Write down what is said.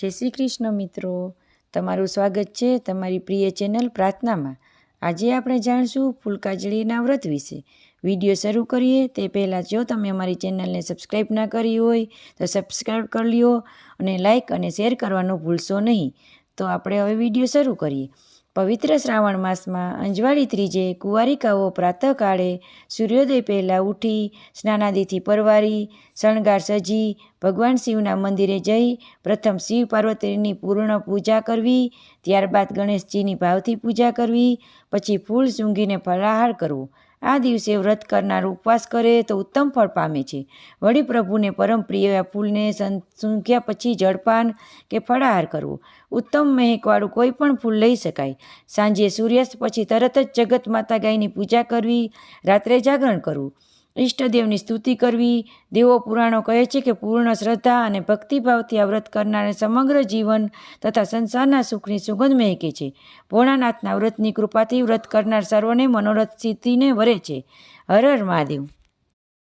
જય શ્રી કૃષ્ણ મિત્રો. તમારું સ્વાગત છે તમારી પ્રિય ચેનલ પ્રાર્થનામાં. આજે આપણે જાણીશું ફૂલકાજળીના વ્રત વિશે. વીડિયો શરૂ કરીએ તે પહેલાં જો તમે અમારી ચેનલને સબસ્ક્રાઈબ ના કરી હોય, તો સબસ્ક્રાઈબ કરી લ્યો અને લાઇક અને શેર કરવાનું ભૂલશો નહીં. તો આપણે હવે વીડિયો શરૂ કરીએ. પવિત્ર શ્રાવણ માસમાં અંજવાળી ત્રીજે કુંવારિકાઓ પ્રાતઃકાળે સૂર્યોદય પહેલાં ઉઠી, સ્નાનાદિથી પરવારી, શણગાર સજી ભગવાન શિવના મંદિરે જઈ પ્રથમ શિવ પાર્વતીની પૂર્ણ પૂજા કરવી, ત્યારબાદ ગણેશજીની ભાવથી પૂજા કરવી, પછી ફૂલ સૂંઘીને ફલાહાર કરવો. આ દિવસે વ્રત કરનાર ઉપવાસ કરે તો ઉત્તમ ફળ પામે છે. વળી પ્રભુને પરમ પ્રિય ફૂલને સૂંઘ્યા પછી જળપાન કે ફળાહાર કરવો. ઉત્તમ મહેકવાળું કોઈ પણ ફૂલ લઈ શકાય. સાંજે સૂર્યાસ્ત પછી તરત જ જગત માતા ગાયની પૂજા કરવી, રાત્રે જાગરણ કરવું. ઈષ્ટદેવની સ્તુતિ કરવી. દેવો પુરાણો કહે છે કે પૂર્ણ શ્રદ્ધા અને ભક્તિભાવથી આ વ્રત કરનારને સમગ્ર જીવન તથા સંસારના સુખની સુગંધ મહેકે છે. ભોળાનાથના વ્રતની કૃપાથી વ્રત કરનાર સર્વને મનોરથ સ્થિતિને વરે છે. હર હર મહાદેવ.